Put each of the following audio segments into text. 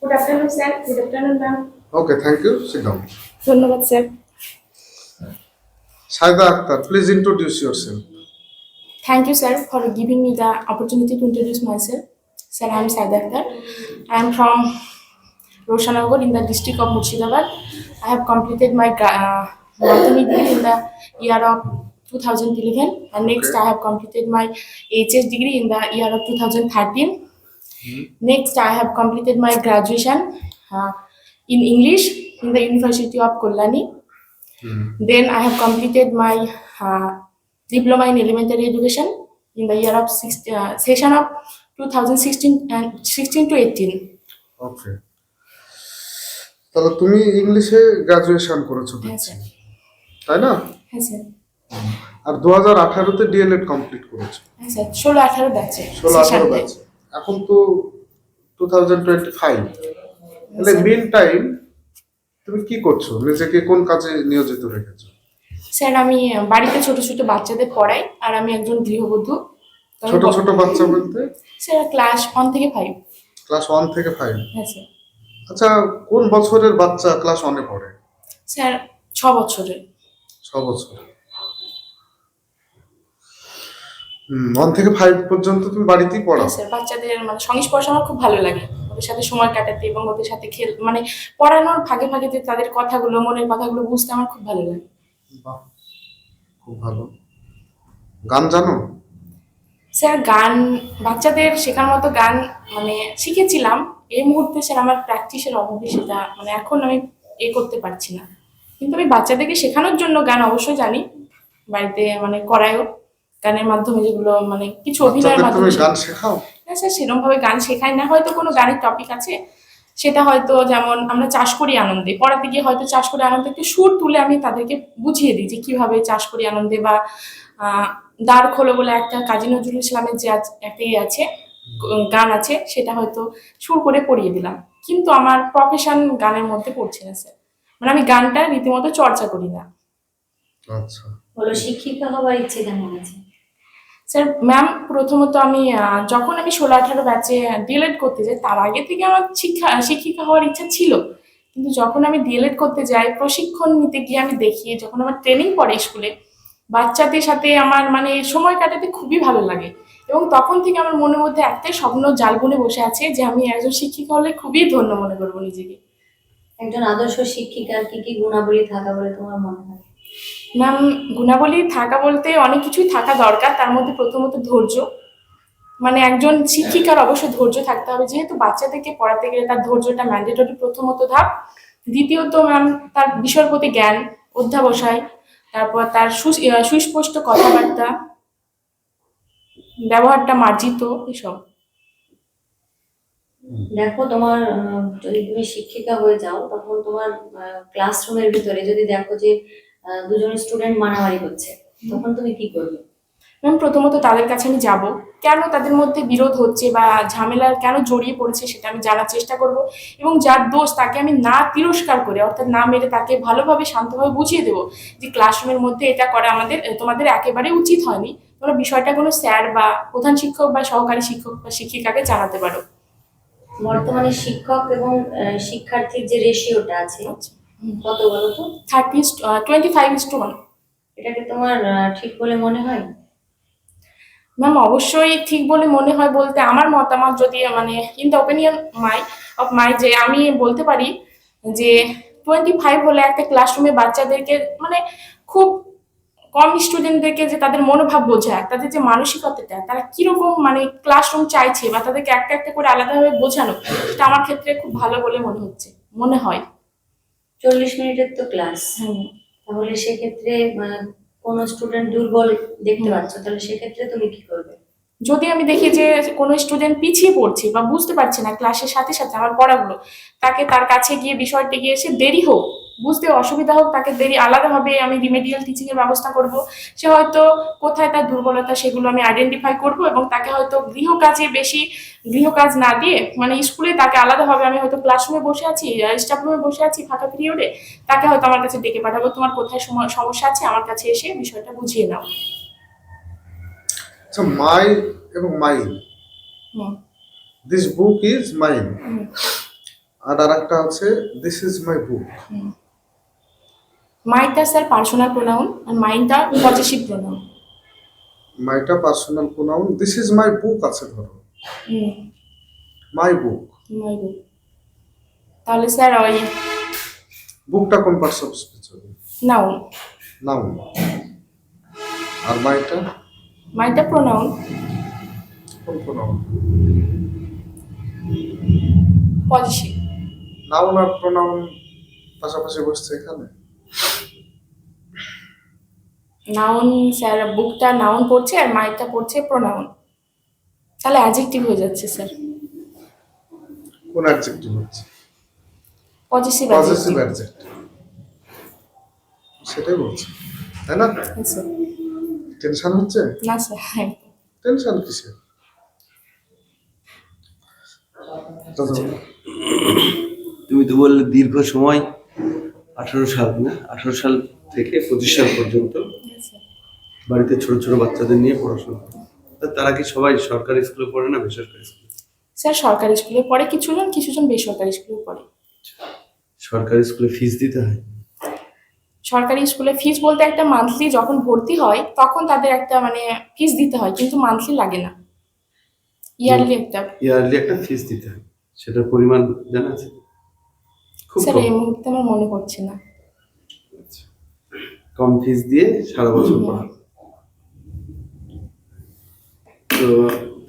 Good afternoon, sir. Good afternoon, ma'am. Okay, thank you. Sit down. ধন্যবাদ sir. Saida Akhtar, please introduce yourself. Thank you, sir, for giving me the opportunity to introduce myself. Sir, I am Saida Akhtar. I am from Roshanagor in the district of Murshidabad. I have completed my uh, master's degree in the year of 2011, and next Okay. I have completed my HS degree in the year of 2013. Next, I have completed my graduation uh, in English in the University of Kollani. Then I have completed my uh, diploma in elementary education in the year of six, uh, session of 2016 and 16 to 18. Okay. So, তুমি ইংলিশে graduation করেছো হ্যাঁ sir তাই না হ্যাঁ sir আর দু হাজার আঠারোতে ডিএলএড কমপ্লিট করেছো হ্যাঁ স্যার ষোলো আঠারো ব্যাচে ষোলো আঠারো ব্যাচে এখন তো টু থাউজেন্ড টোয়েন্টি ফাইভ তাহলে মেন টাইম তুমি কি করছো নিজেকে কোন কাজে নিয়োজিত রেখেছো স্যার আমি বাড়িতে ছোট ছোট বাচ্চাদের পড়াই আর আমি একজন গৃহবধূ ছোট ছোট বাচ্চা বলতে স্যার ক্লাস ওয়ান থেকে ফাইভ ক্লাস ওয়ান থেকে ফাইভ হ্যাঁ স্যার আচ্ছা কোন বছরের বাচ্চা ক্লাস ওয়ানে পড়ে স্যার ছ বছরের ছ বছরের ওয়ান থেকে ফাইভ পর্যন্ত তুমি বাড়িতেই পড়াও স্যার বাচ্চাদের মানে সংস্পর্শ আমার খুব ভালো লাগে ওদের সাথে সময় কাটাতে এবং ওদের সাথে খেল মানে পড়ানোর ভাগে ভাগে যে তাদের কথাগুলো মনের কথাগুলো বুঝতে আমার খুব ভালো লাগে খুব ভালো গান জানো স্যার গান বাচ্চাদের শেখার মতো গান মানে শিখেছিলাম এই মুহূর্তে স্যার আমার প্র্যাকটিসের অভাবে সেটা মানে এখন আমি এ করতে পারছি না কিন্তু আমি বাচ্চাদেরকে শেখানোর জন্য গান অবশ্যই জানি বাড়িতে মানে করায়ও গানের মাধ্যমে যেগুলো মানে কিছু অভিনয়ের মাধ্যমে গান শেখাও না হ্যাঁ, স্যার সেরকম ভাবে গান শেখায় না হয়তো কোনো গানের টপিক আছে সেটা হয়তো যেমন আমরা চাষ করি আনন্দে পড়াতে গিয়ে হয়তো চাষ করে আনন্দে একটু সুর তুলে আমি তাদেরকে বুঝিয়ে দিই যে কিভাবে চাষ করি আনন্দে বা দাঁড় খোলো বলে একটা কাজী নজরুল ইসলামের যে একটা ইয়ে আছে গান আছে সেটা হয়তো সুর করে পড়িয়ে দিলাম কিন্তু আমার প্রফেশন গানের মধ্যে পড়ছে না স্যার মানে আমি গানটা রীতিমতো চর্চা করি না আচ্ছা বলো শিক্ষিকা হওয়ার ইচ্ছে কেমন আছে স্যার ম্যাম প্রথমত আমি যখন আমি ষোলো আঠারো ব্যাচে ডিএলএড করতে যাই তার আগে থেকে আমার শিক্ষা শিক্ষিকা হওয়ার ইচ্ছা ছিল কিন্তু যখন আমি ডিএলএড করতে যাই প্রশিক্ষণ নিতে গিয়ে আমি দেখি যখন আমার ট্রেনিং পড়ে স্কুলে বাচ্চাদের সাথে আমার মানে সময় কাটাতে খুবই ভালো লাগে এবং তখন থেকে আমার মনের মধ্যে একটাই স্বপ্ন জাল বনে বসে আছে যে আমি একজন শিক্ষিকা হলে খুবই ধন্য মনে করবো নিজেকে একজন আদর্শ শিক্ষিকার কি কি গুণাবলী থাকা বলে তোমার মনে হয় ম্যাম গুণাবলী থাকা বলতে অনেক কিছুই থাকা দরকার তার মধ্যে প্রথমত ধৈর্য মানে একজন শিক্ষিকার অবশ্যই ধৈর্য থাকতে হবে যেহেতু বাচ্চাদেরকে পড়াতে গেলে তার ধৈর্যটা ম্যান্ডেটরি প্রথমত ধাপ দ্বিতীয়ত ম্যাম তার বিষয়ের প্রতি জ্ঞান অধ্যাবসায় তারপর তার সুস্পষ্ট কথাবার্তা ব্যবহারটা মার্জিত এসব দেখো তোমার যদি তুমি শিক্ষিকা হয়ে যাও তখন তোমার ক্লাসরুমের ভিতরে যদি দেখো যে দুজন স্টুডেন্ট মারামারি হচ্ছে তখন তুমি কি করবে প্রথমত তাদের কাছে আমি যাব কেন তাদের মধ্যে বিরোধ হচ্ছে বা ঝামেলা কেন জড়িয়ে পড়েছে সেটা আমি জানার চেষ্টা করব এবং যার দোষ তাকে আমি না তিরস্কার করে অর্থাৎ না মেরে তাকে ভালোভাবে শান্তভাবে বুঝিয়ে দেবো যে ক্লাসরুমের মধ্যে এটা করা আমাদের তোমাদের একেবারে উচিত হয়নি তোমরা বিষয়টা কোনো স্যার বা প্রধান শিক্ষক বা সহকারী শিক্ষক বা শিক্ষিকাকে জানাতে পারো বর্তমানে শিক্ষক এবং শিক্ষার্থীর যে রেশিওটা আছে আচ্ছা। কত বলো তো thirty twenty five is two one এটাকে তোমার ঠিক বলে মনে হয় ম্যাম অবশ্যই ঠিক বলে মনে হয় বলতে আমার মতামত যদি মানে in the opinion my of my যে আমি বলতে পারি যে টোয়েন্টি ফাইভ হলে একটা ক্লাসরুমে বাচ্চাদেরকে মানে খুব কম স্টুডেন্টদেরকে যে তাদের মনোভাব বোঝায় তাদের যে মানসিকতাটা তারা কিরকম মানে ক্লাসরুম চাইছে বা তাদেরকে একটা একটা করে আলাদাভাবে বোঝানো সেটা আমার ক্ষেত্রে খুব ভালো বলে মনে হচ্ছে মনে হয় চল্লিশ মিনিটের তো ক্লাস তাহলে সেক্ষেত্রে কোনো স্টুডেন্ট দুর্বল দেখতে পাচ্ছ তাহলে সেক্ষেত্রে তুমি কি করবে যদি আমি দেখি যে কোনো স্টুডেন্ট পিছিয়ে পড়ছে বা বুঝতে পারছে না ক্লাসের সাথে সাথে আমার পড়াগুলো তাকে তার কাছে গিয়ে বিষয়টি গিয়ে এসে দেরি হোক বুঝতে অসুবিধা হোক তাকে দেরি আলাদাভাবে আমি রিমেডিয়াল টিচিং এর ব্যবস্থা করব সে হয়তো কোথায় তার দুর্বলতা সেগুলো আমি আইডেন্টিফাই করব এবং তাকে হয়তো গৃহকাজে বেশি গৃহকাজ না দিয়ে মানে স্কুলে তাকে আলাদাভাবে আমি হয়তো ক্লাসরুমে বসে আছি স্টাফ রুমে বসে আছি ফাঁকা পিরিয়ডে তাকে হয়তো আমার কাছে ডেকে পাঠাবো তোমার কোথায় সমস্যা আছে আমার কাছে এসে বিষয়টা বুঝিয়ে নাও So mine এবং mine this book is mine আর একটা হচ্ছে দিস ইজ মাই বুক মাইটা স্যার পার্সোনাল প্রোনাউন আর মাইন্ডটা possessive pronoun মাইটা personal pronoun this is my book আছে ধরো মাই বুক মাই বুক তাহলে স্যার ওই বুকটা কোন পার্টস অফ স্পিচ হবে নাউন নাউন আর মাইটা মাইটা প্রোনাউন কোন প্রোনাউন পজেসিভ নাউন আর প্রোনাউন পাশাপাশি বসছে এখানে নাউন স্যার বুকটা নাউন পড়ছে আর মাইকটা পড়ছে প্রোনাউন তাহলে অ্যাডজেক্টিভ হয়ে যাচ্ছে স্যার কোন অ্যাডজেক্টিভ হচ্ছে পজিটিভ পজিটিভ অ্যাডজেক্টিভ সেটাই বলছি তাই না স্যার টেনশন হচ্ছে না স্যার টেনশন হ্যাঁ। কিসের আচ্ছা, আচ্ছা। তুমি তো বললে দীর্ঘ সময় আঠারো সাল না আঠারো সাল থেকে পঁচিশ সাল পর্যন্ত বাড়িতে ছোট ছোট বাচ্চাদের নিয়ে পড়াশোনা তারা কি সবাই সরকারি স্কুলে পড়ে না বেসরকারি স্কুলে স্যার সরকারি স্কুলে পড়ে কিছু জন কিছু জন বেসরকারি স্কুলে পড়ে সরকারি স্কুলে ফিস দিতে হয় সরকারি স্কুলে ফিস বলতে একটা মান্থলি যখন ভর্তি হয় তখন তাদের একটা মানে ফিস দিতে হয় কিন্তু মান্থলি লাগে না ইয়ারলি একটা ইয়ারলি একটা ফিস দিতে হয় সেটার পরিমাণ জানা আছে স্যার এই মুহূর্তে আমার মনে পড়ছে না আচ্ছা। কম ফিস দিয়ে সারা বছর পড়া তো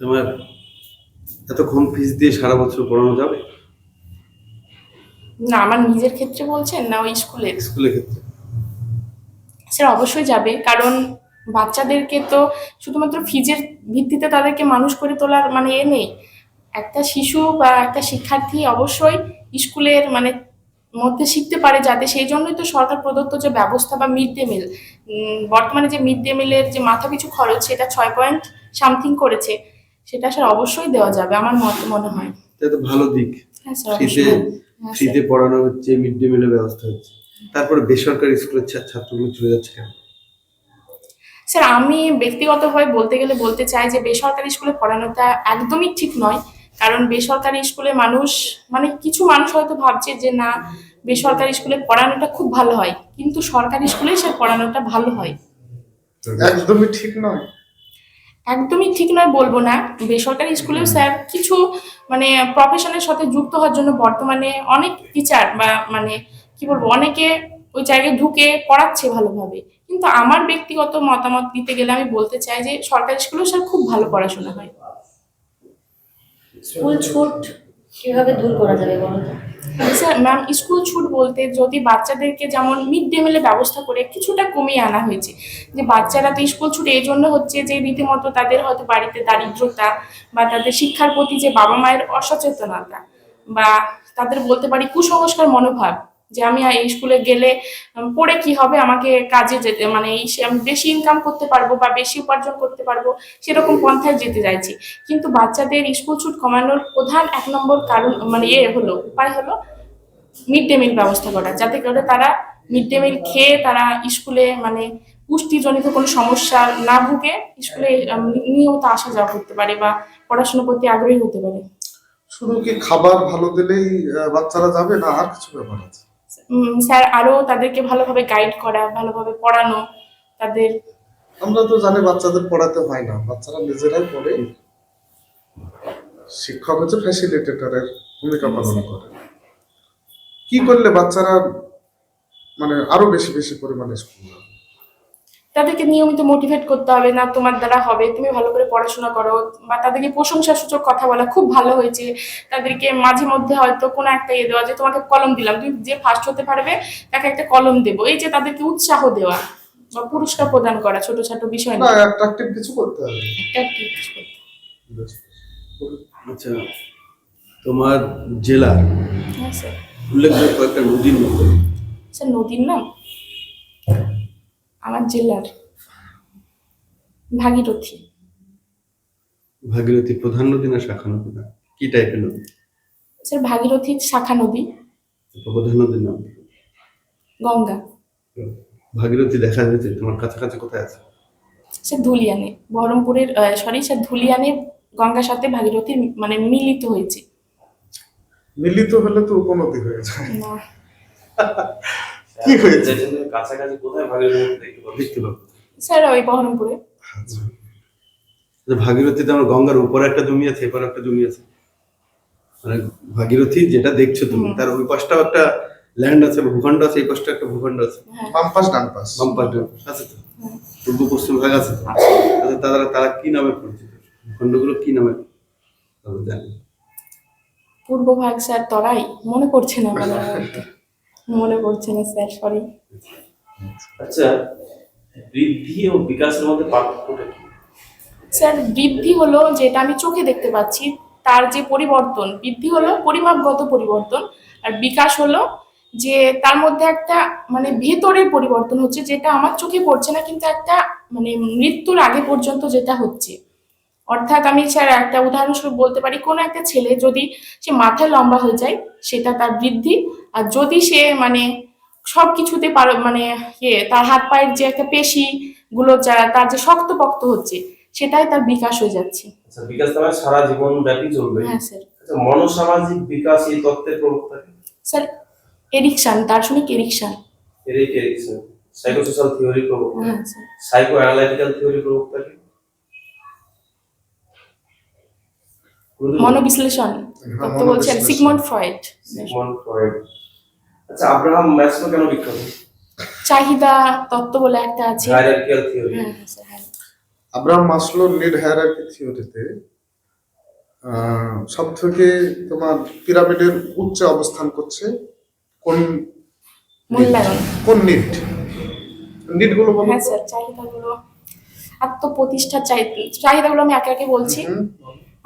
তোমার এতক্ষণ ফিস দিয়ে সারা বছর পড়ানো যাবে না আমার নিজের ক্ষেত্রে বলছেন না ওই স্কুলে স্কুলের ক্ষেত্রে স্যার অবশ্যই যাবে কারণ বাচ্চাদেরকে তো শুধুমাত্র ফিজের ভিত্তিতে তাদেরকে মানুষ করে তোলার মানে এ নেই একটা শিশু বা একটা শিক্ষার্থী অবশ্যই স্কুলের মানে মধ্যে শিখতে পারে যাতে সেই জন্যই তো সরকার প্রদত্ত যে ব্যবস্থা বা মিড ডে মিল বর্তমানে যে মিড ডে মিলের যে মাথা পিছু খরচ সেটা ছয় পয়েন্ট সামথিং করেছে সেটা স্যার অবশ্যই দেওয়া যাবে আমার মত মনে হয় এটা তো ভালো দিক হ্যাঁ স্যার হ্যাঁ, পড়ানো হচ্ছে মিড ডে মিলের ব্যবস্থা হচ্ছে তারপরে বেসরকারি স্কুলের ছাত্রগুলো চলে যাচ্ছে কেন স্যার আমি ব্যক্তিগতভাবে বলতে গেলে বলতে চাই যে বেসরকারি স্কুলে পড়ানোটা একদমই ঠিক নয় কারণ বেসরকারি স্কুলে মানুষ মানে কিছু মানুষ হয়তো ভাবছে যে না বেসরকারি স্কুলে পড়ানোটা খুব ভালো হয় কিন্তু সরকারি স্কুলে সে পড়ানোটা ভালো হয় একদমই ঠিক নয় একদমই ঠিক নয় বলবো না বেসরকারি স্কুলেও স্যার কিছু মানে প্রফেশনের সাথে যুক্ত হওয়ার জন্য বর্তমানে অনেক টিচার বা মানে কি বলবো অনেকে ওই জায়গায় ঢুকে পড়াচ্ছে ভালোভাবে কিন্তু আমার ব্যক্তিগত মতামত দিতে গেলে আমি বলতে চাই যে সরকারি স্কুলেও স্যার খুব ভালো পড়াশোনা হয় স্কুল ছুট কিভাবে দূর করা যাবে বলো স্যার ম্যাম স্কুল ছুট বলতে যদি বাচ্চাদেরকে যেমন মিড ডে মিলের ব্যবস্থা করে কিছুটা কমিয়ে আনা হয়েছে যে বাচ্চারা তো স্কুল ছুট এই জন্য হচ্ছে যে রীতিমতো তাদের হয়তো বাড়িতে দারিদ্রতা বা তাদের শিক্ষার প্রতি যে বাবা মায়ের অসচেতনতা বা তাদের বলতে পারি কুসংস্কার মনোভাব যে আমি এই স্কুলে গেলে পড়ে কি হবে আমাকে কাজে যেতে মানে আমি বেশি ইনকাম করতে পারবো বা বেশি উপার্জন করতে পারবো সেরকম পন্থায় যেতে চাইছি কিন্তু বাচ্চাদের স্কুল ছুট কমানোর প্রধান এক নম্বর কারণ মানে ইয়ে হলো উপায় হলো মিড ডে মিল ব্যবস্থা করা যাতে করে তারা মিড ডে মিল খেয়ে তারা স্কুলে মানে পুষ্টিজনিত কোনো সমস্যা না ভুগে স্কুলে নিয়মিত আসা যাওয়া করতে পারে বা পড়াশোনা করতে আগ্রহী হতে পারে শুধু কি খাবার ভালো দিলেই বাচ্চারা যাবে না আর কিছু ব্যাপার আছে স্যার আরো তাদেরকে ভালোভাবে গাইড করা ভালোভাবে পড়ানো তাদের আমরা তো জানি বাচ্চাদের পড়াতে হয় না বাচ্চারা নিজেরাই পড়ে শিক্ষক হচ্ছে ফ্যাসিলিটেটরের ভূমিকা পালন করে কি করলে বাচ্চারা মানে আরো বেশি বেশি পরিমাণে স্কুল যাবে তাদেরকে নিয়মিত মোটিভেট করতে হবে না তোমার দ্বারা হবে তুমি ভালো করে পড়াশোনা করো বা তাদেরকে প্রশংসা সূচক কথা বলা খুব ভালো হয়েছে তাদেরকে মাঝে মধ্যে হয়তো কোনো একটা ইয়ে দেওয়া যে তোমাকে কলম দিলাম তুমি যে ফার্স্ট হতে পারবে তাকে একটা কলম দেবো এই যে তাদেরকে উৎসাহ দেওয়া বা পুরস্কার প্রদান করা ছোট ছোট বিষয় অ্যাট্রাকটিভ কিছু করতে হবে অ্যাট্রাকটিভ কিছু করতে আচ্ছা তোমার জেলা হ্যাঁ, উল্লেখযোগ্য একটা নদীর নাম আচ্ছা, স্যার নদীর নাম আমার জেলার ভাগীরথী ভাগীরথী প্রধান নদী না শাখা নদী না কি টাইপের নদী স্যার ভাগীরথী শাখা নদী প্রধান নদীর নাম গঙ্গা ভাগীরথী দেখা যাচ্ছে তোমার কাছাকাছি কোথায় আছে স্যার ধুলিয়ানে বহরমপুরের সরি স্যার ধুলিয়ানে গঙ্গার সাথে ভাগীরথী মানে মিলিত হয়েছে মিলিত হলে তো উপনদী হয়ে যায় না কি হয়েছে কাছাকাছি কোথায় ভাগীরথী দেখতে আচ্ছা। আমার গঙ্গার উপরে একটা জমি আছে একটা জমি আছে মানে ভাগীরথী যেটা দেখছো তুমি তার ওই পাশটাও একটা ল্যান্ড আছে ভূখণ্ড আছে এই পাশটা একটা ভূখণ্ড আছে হ্যাঁ। বাম ডান পাশ ডান আছে তো পূর্ব পশ্চিম ভাগ আছে আচ্ছা, তারা তারা কি নামে পরিচিত ভূখণ্ডগুলো কি নামে জানি পূর্ব ভাগ স্যার তরাই মনে পড়ছে না মনে পড়ছে না স্যার সরি আচ্ছা বৃদ্ধি ও বিকাশের মধ্যে পার্থক্যটা কি স্যার বৃদ্ধি হলো যেটা আমি চোখে দেখতে পাচ্ছি তার যে পরিবর্তন বৃদ্ধি হলো পরিমাপগত পরিবর্তন আর বিকাশ হলো যে তার মধ্যে একটা মানে ভেতরের পরিবর্তন হচ্ছে যেটা আমার চোখে পড়ছে না কিন্তু একটা মানে মৃত্যুর আগে পর্যন্ত যেটা হচ্ছে অর্থাৎ আমি স্যার একটা উদাহরণস্বরূপ বলতে পারি কোনো একটা ছেলে যদি সে মাথায় লম্বা হয়ে যায় সেটা তার বৃদ্ধি আর যদি সে মানে সব কিছুতে পার মানে ইয়ে তার হাত পায়ের যে একটা পেশি গুলো যা তার যে পক্ত হচ্ছে সেটাই তার বিকাশ হয়ে যাচ্ছে আচ্ছা, বিকাশ মানে সারা জীবন ব্যাপী চলবে হ্যাঁ স্যার আচ্ছা, বিকাশ এই তত্ত্বের প্রভাব থাকে স্যার দার্শনিক এরিক থিওরি প্রভাব হ্যাঁ স্যার থিওরি প্রভাব থাকে মনোবিশ্লেষণ হ্যাঁ, তত্ত্ব বলছেন সিগমন্ড ফ্রয়েড আচ্ছা আব্রাহাম ম্যাসলো কেন বিখ্যাত চাহিদা তত্ত্ব বলে একটা আছে হায়ারার্কিয়াল থিওরি হ্যাঁ, হ্যাঁ, আব্রাহাম মাসলোর নিড হায়ারার্কি থিওরিতে সব থেকে তোমার পিরামিডের উচ্চ অবস্থান করছে কোন মূল্যায়ন কোন নিড নিড গুলো বলো হ্যাঁ স্যার চাহিদাগুলো আত্মপ্রতিষ্ঠা আমি একে একে বলছি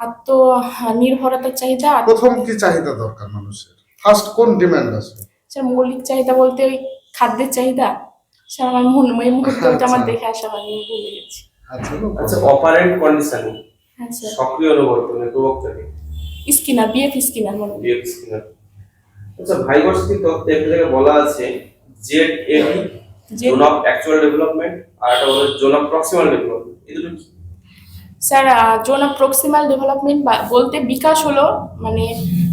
আত্মনির্ভরতার হ্যাঁ, চাহিদা প্রথম কি চাহিদা দরকার মানুষের ফার্স্ট কোন ডিমান্ড আছে স্যার আচ্ছা, মৌলিক চাহিদা বলতে ওই খাদ্যের চাহিদা স্যার আচ্ছা, আমার মন এই মুহূর্তে আমার আচ্ছা। দেখে আসা হয়নি ভুলে গেছি আচ্ছা অপারেন্ট কন্ডিশন সক্রিয় অনুবর্তনে প্রবক্তাকে স্কিনার বিএফ স্কিনার মনে বিএফ স্কিনার আচ্ছা ভাইভার্সিটি তত্ত্বে একটা জায়গায় বলা আছে Z AD zone of actual development আর একটা হলো জোন অফ প্রক্সিমাল ডেভেলপমেন্ট এই দুটো কি sir zone of proximal development বলতে বিকাশ হলো মানে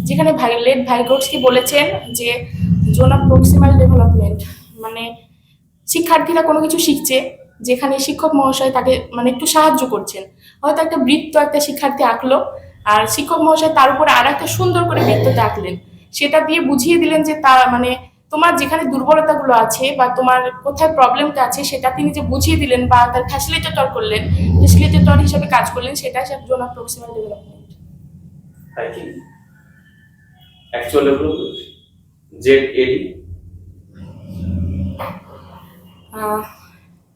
যেখানে ভাই লেট কি বলেছেন যে জোন অফ প্রক্সিমাল ডেভেলপমেন্ট মানে শিক্ষার্থীরা কোনো কিছু শিখছে যেখানে শিক্ষক মহাশয় তাকে মানে একটু সাহায্য করছেন হয়তো একটা বৃত্ত একটা শিক্ষার্থী আঁকলো আর শিক্ষক মহাশয় তার উপর আর একটা সুন্দর করে বৃত্ত আঁকলেন সেটা দিয়ে বুঝিয়ে দিলেন যে তা মানে তোমার যেখানে দুর্বলতাগুলো আছে বা তোমার কোথায় প্রবলেমটা আছে সেটা তিনি যে বুঝিয়ে দিলেন বা তার ফ্যাসিলিটেটর করলেন ফ্যাসিলিটেটর হিসেবে কাজ করলেন সেটা সব zone of proximal development actual Z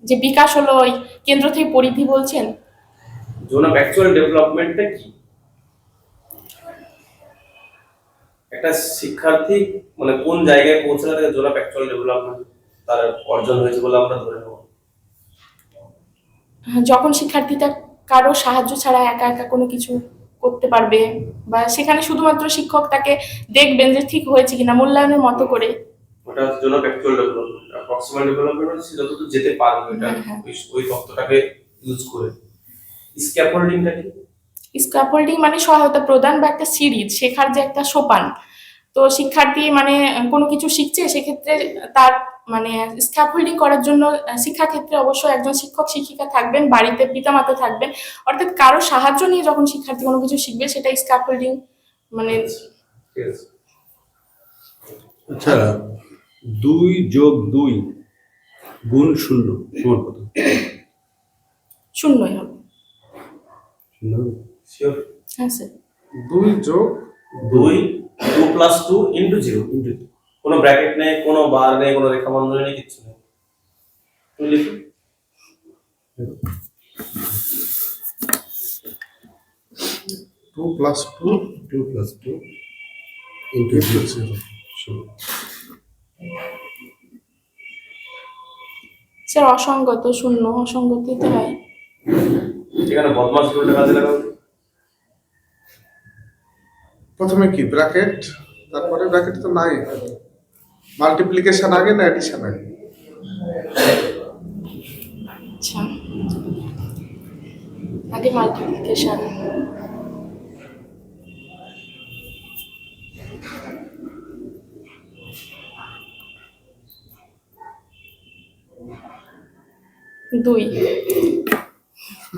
যে বিকাশ হলো ওই কেন্দ্র থেকে পরিধি বলছেন জোন অফ অ্যাকচুয়াল ডেভেলপমেন্টটা কি একটা শিক্ষার্থী মানে কোন জায়গায় পৌঁছানো থেকে জোনাপ অ্যাকচুয়াল ডেভেলপমেন্ট তার অর্জন হয়েছে বলে আমরা ধরে নেব হ্যাঁ, যখন শিক্ষার্থীটা কারো সাহায্য ছাড়া একা একা কোনো কিছু করতে পারবে বা সেখানে শুধুমাত্র শিক্ষক তাকে দেখবেন যে ঠিক হয়েছে কিনা মূল্যায়নের মতো করে ওটা জন্য অ্যাকচুয়াল ডেভেলপমেন্ট অ্যাপ্রক্সিমেট ডেভেলপমেন্ট হচ্ছে যতটুকু যেতে পারবে এটা হ্যাঁ, হ্যাঁ। ওই তত্ত্বটাকে ইউজ করে স্ক্যাফোল্ডিংটা কি স্ক্যাফোল্ডিং মানে সহায়তা প্রদান বা একটা সিরিজ শেখার যে একটা সোপান তো শিক্ষার্থী মানে কোনো কিছু শিখছে সেক্ষেত্রে তার মানে স্ক্যাফোল্ডিং করার জন্য শিক্ষাক্ষেত্রে অবশ্যই একজন শিক্ষক শিক্ষিকা থাকবেন বাড়িতে পিতামাতা থাকবেন অর্থাৎ কারো সাহায্য নিয়ে যখন শিক্ষার্থী কোনো কিছু শিখবে সেটা স্ক্যাফোল্ডিং মানে আচ্ছা দুই যোগ দুই গুণ শূন্য কত শূন্যই হবে শূন্য হ্যাঁ স্যার দুই যোগ দুই two plus two into zero into কোনো ব্র্যাকেট নেই কোনো বার নেই কোনো রেখা বন্ধন নেই কিচ্ছু নেই তুমি লিখো two plus two two plus two into zero sir অসঙ্গত শূন্য অসঙ্গতি তো হয় এখানে বদমাস করলে কাজে লাগাবে প্রথমে কি ব্র্যাকেট তারপরে ব্র্যাকেট তো নাই মাল্টিপ্লিকেশন আগে না অ্যাডিশন আগে আচ্ছা দুই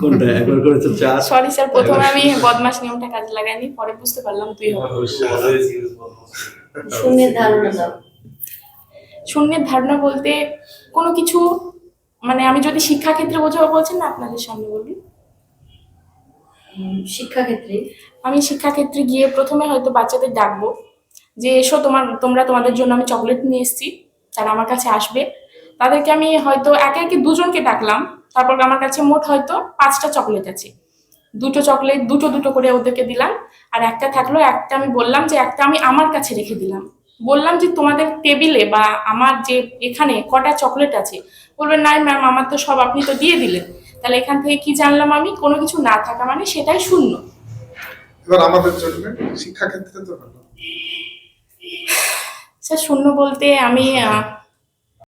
কোনটা একবার করেছো চার সরি স্যার প্রথমে আমি বদমাশ নিয়মটা কাজে লাগাইনি পরে বুঝতে পারলাম তুই শূন্যের ধারণা শূন্যের ধারণা বলতে কোনো কিছু মানে আমি যদি শিক্ষাক্ষেত্রে বোঝাবো বলছেন না আপনাদের সামনে বলি শিক্ষাক্ষেত্রে আমি শিক্ষাক্ষেত্রে গিয়ে প্রথমে হয়তো বাচ্চাদের ডাকবো যে এসো তোমার তোমরা তোমাদের জন্য আমি চকলেট নিয়ে এসেছি তারা আমার কাছে আসবে তাদেরকে আমি হয়তো একে একে দুজনকে ডাকলাম তারপর আমার কাছে মোট হয়তো পাঁচটা চকলেট আছে দুটো চকলেট দুটো দুটো করে ওদেরকে দিলাম আর একটা থাকলো একটা আমি বললাম যে একটা আমি আমার কাছে রেখে দিলাম বললাম যে তোমাদের টেবিলে বা আমার যে এখানে কটা চকলেট আছে বলবেন নাই ম্যাম আমার তো সব আপনি তো দিয়ে দিলেন তাহলে এখান থেকে কি জানলাম আমি কোনো কিছু না থাকা মানে সেটাই শূন্য এবার আমাদের জন্য তো স্যার শূন্য বলতে আমি